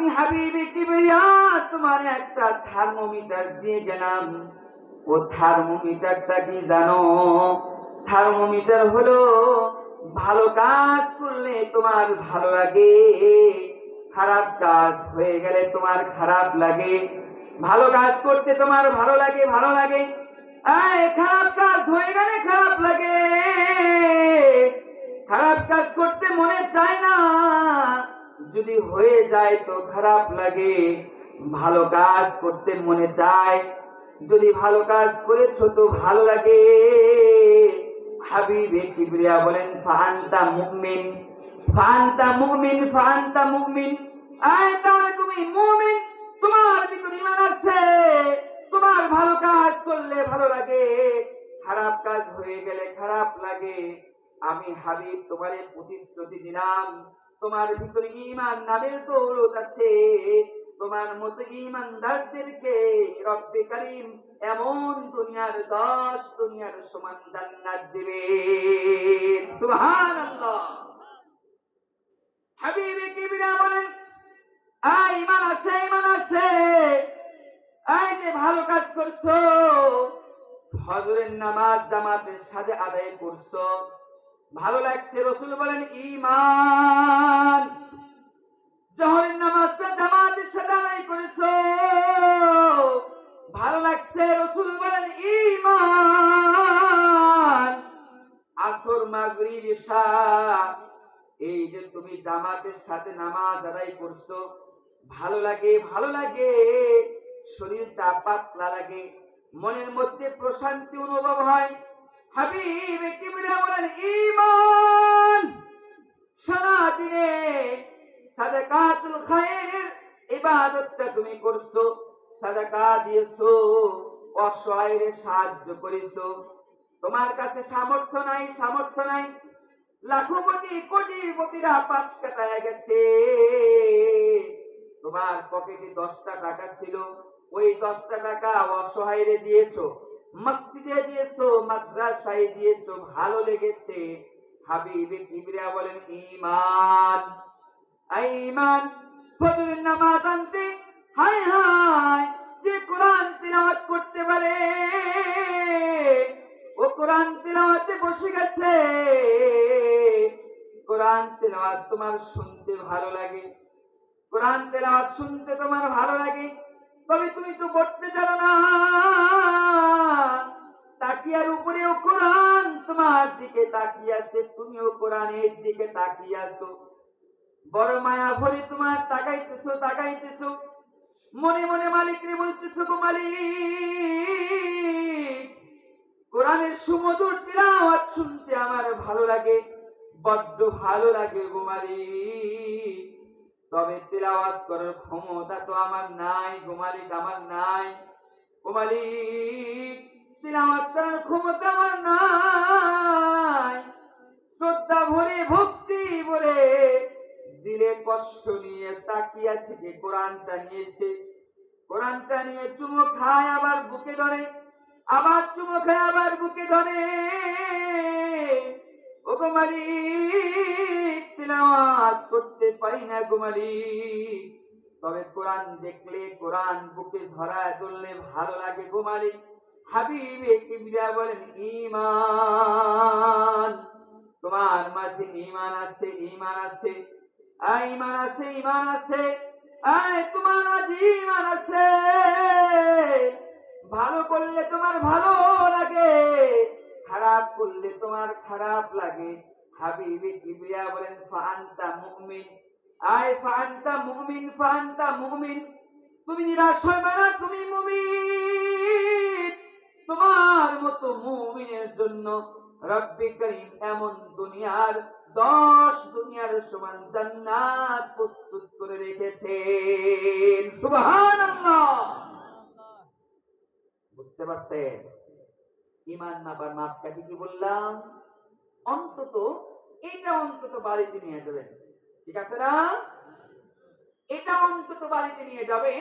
আমি হাবিবি কিবরিয়া তোমার একটা থার্মোমিটার দিয়ে গেলাম। ও থার্মোমিটারটা কি জানো? থার্মোমিটার হলো, ভালো কাজ করলে তোমার ভালো লাগে, খারাপ কাজ হয়ে গেলে তোমার খারাপ লাগে। ভালো কাজ করতে তোমার ভালো লাগে ভালো লাগে। খারাপ কাজ হয়ে গেলে খারাপ লাগে। খারাপ কাজ করতে হয়ে যায় তো খারাপ লাগে। ভালো কাজ করতে মনে চায়। যদি ভালো কাজ করেছ তো ভালো লাগে। হাবিবে কিবরিয়া বলেন, ফান্তা মুমিন ফান্তা মুমিন ফান্তা মুমিন। আয় তাহলে তুমি মুমিন, তোমার ভিতরে ইমান আছে। তোমার ভালো কাজ করলে ভালো লাগে। খারাপ কাজ হয়ে গেলে খারাপ লাগে। আমি হাবিব তোমার প্রতিশ্রুতি দিলাম। তোমার ভিতরে ইমান নামের দৌলত আছে। তোমার মতো ইমানদারদেরকে রব্বে করিম এমন দুনিয়ার দশ দুনিয়ার সমান জান্নাত দিবে। হাবিবে বলেন ইমান আছে ইমান আছে। যে ভালো কাজ করছ। নামাজ জামাতের সাথে আদায় করছ। ভালো লাগছে, রসুল বলেন ইমান জহরের নামাজটা জামাতের সাথে আদায় করেছ। ভালো লাগছে, রসুল বলেন ইমান আসর, মাগরিব ঈশা এই যে তুমি জামাতের সাথে নামাজ আদায় করছ, ভালো লাগে ভালো লাগে। শরীরটা পাতলা লাগে, মনের মধ্যে প্রশান্তি অনুভব হয়। হাবিব কিবরিয়া বলেন, ঈমান সারা দিনে সাদাকাতুল খায়রের ইবাদতটা তুমি করছ, সাদাকা দিয়েছ, অসহায়ের সাহায্য করেছ। তোমার কাছে সামর্থ্য নাই সামর্থ্য নাই। লাখো কোটি কোটি কোটিরা পাঁচ কাটায় গেছে। তোমার পকেটে দশটা টাকা ছিল, ওই দশটা টাকা অসহায়রে দিয়েছ। মসজিদে দিয়েছ, মাদ্রাসায় দিয়েছ, ভালো লেগেছে। হাবিবে কিবরিয়া বলেন ইমান নামাজ আনতে যে কোরআন তিলাওয়াত করতে পারে, ও কোরআন তিলাওয়াতে বসে গেছে। কোরআন তেলাওয়াত তোমার শুনতে ভালো লাগে, কোরআন তেলাওয়াত শুনতে তোমার ভালো লাগে, তবে তুমি তো পড়তে জানো না। তাকিয়ার উপরেও কোরআন তোমার দিকে তাকিয়ে আছে, তুমিও কোরআনের দিকে তাকিয়ে আছো। বড় মায়া ভরে তোমার তাকাইতেছো তাকাইতেছো। মনে মনে মালিকরে বলতেছো, গো মালিক, কোরআনের সুমধুর তিলাওয়াত শুনতে আমার ভালো লাগে, বড্ড ভালো লাগে গো মালিক। তবে তিলাওয়াত করার ক্ষমতা তো আমার নাই, গো মালিক, আমার নাই। গো মালিক তিলাওয়াত ক্ষমতা আমার নাই। শ্রদ্ধা ভরে, ভক্তি ভরে দিলে কষ্ট নিয়ে তাকিয়া থেকে কোরআনটা নিয়েছে। কোরআনটা নিয়ে চুমো খায়, আবার বুকে ধরে। আবার চুমো খায়, আবার বুকে ধরে। ও মালিক, তিলাওয়াত করতে পারি না গো তবে কোরআন দেখলে, কোরআন বুকে ধরায় ধরলে ভালো লাগে মালিক। হাবিবে কিবরিয়া বলেন, ঈমান, তোমার মাঝে ঈমান আছে ঈমান আছে। আয়, ঈমান আছে ঈমান আছে। আয়, তোমার মাঝে ঈমান আছে। ভালো করলে তোমার ভালো লাগে, খারাপ করলে তোমার খারাপ লাগে। হাবিবে কিবরিয়া বলেন ফান্তা মুমিন। আয় ফান্তা মুমিন ফান্তা মুমিন। তুমি নিরাশ হইবে না, তুমি মুমিন। তোমার মতো মুমিনের জন্য রব্বি করিম এমন দুনিয়ার দশ দুনিয়ার সমান জান্নাত প্রস্তুত করে সুবহানাল্লাহ! বুঝতে পারছেন? ইমান না পার মাপকাঠি কি বললাম? অন্তত এটা অন্তত বাড়িতে নিয়ে যাবেন। ঠিক আছে না? এটা অন্তত বাড়িতে নিয়ে যাবে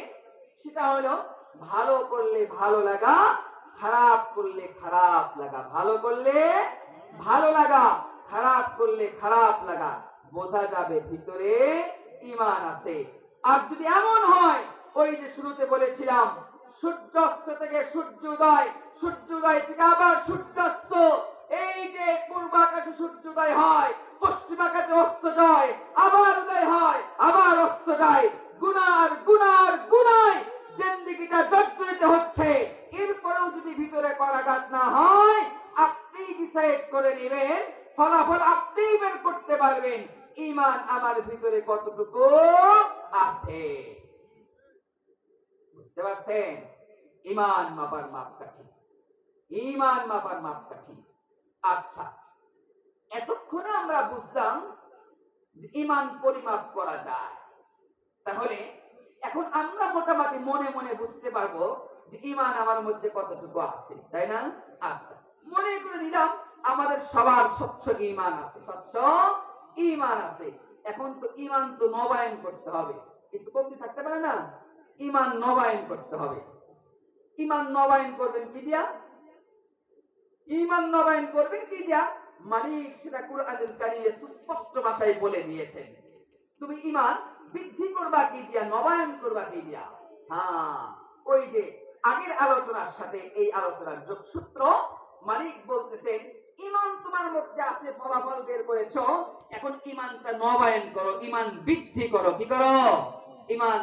সেটা হলো ভালো করলে ভালো লাগা খারাপ করলে খারাপ লাগা, ভালো করলে ভালো লাগা, খারাপ করলে খারাপ লাগা, বোঝা যাবে ভিতরে ইমান আছে। আর যদি এমন হয়, ওই যে শুরুতে বলেছিলাম, সূর্যাস্ত থেকে সূর্যোদয় সূর্যোদয় থেকে আবার সূর্যাস্ত। এই যে পূর্ব আকাশে সূর্যোদয় হয়, পশ্চিম আকাশে অস্তোদয় আবার উদয় হয়, আবার অস্তোদয় গুনার গুনার গুনায় ভিতরে না হয়, আপনি ডিসাইড করে নেবেন, ফলাফল আপনিই বের করতে পারবেন। ইমান আমার ভিতরে কতটুকু আছে? বুঝতে পারছেন? ইমান মাপার মাপকাঠি। ইমান মাপার মাপকাঠি। আচ্ছা এতক্ষণে আমরা বুঝলাম যে ইমান পরিমাপ করা যায়। তাহলে এখন আমরা মোটামুটি মনে মনে বুঝতে পারব ইমান আমার মধ্যে কতটুকু আছে, তাই না? আচ্ছা মনে করে নিলাম আমাদের সবার স্বচ্ছ ইমান আছে, স্বচ্ছ ইমান আছে। এখন তো ইমান তো নবায়ন করতে হবে। একটু কমতি থাকতে পারে না? ইমান নবায়ন করতে হবে। ইমান নবায়ন করবেন কি দিয়া? ইমান নবায়ন করবেন কি দিয়া? মালিক সেটা কুরআনুল কারিমে সুস্পষ্ট ভাষায় বলে দিয়েছেন। তুমি ইমান বৃদ্ধি করবা কি দিয়া? নবায়ন করবা কি দিয়া? হ্যাঁ ওই যে আগের আলোচনার সাথে এই আলোচনার যোগসূত্র মালিক বলতেছেন ইমান তোমার মধ্যে আছে, ফলাফল বের করেছ। এখন ইমানটা নবায়ন করো ইমান বৃদ্ধি করো, কি করো? ইমান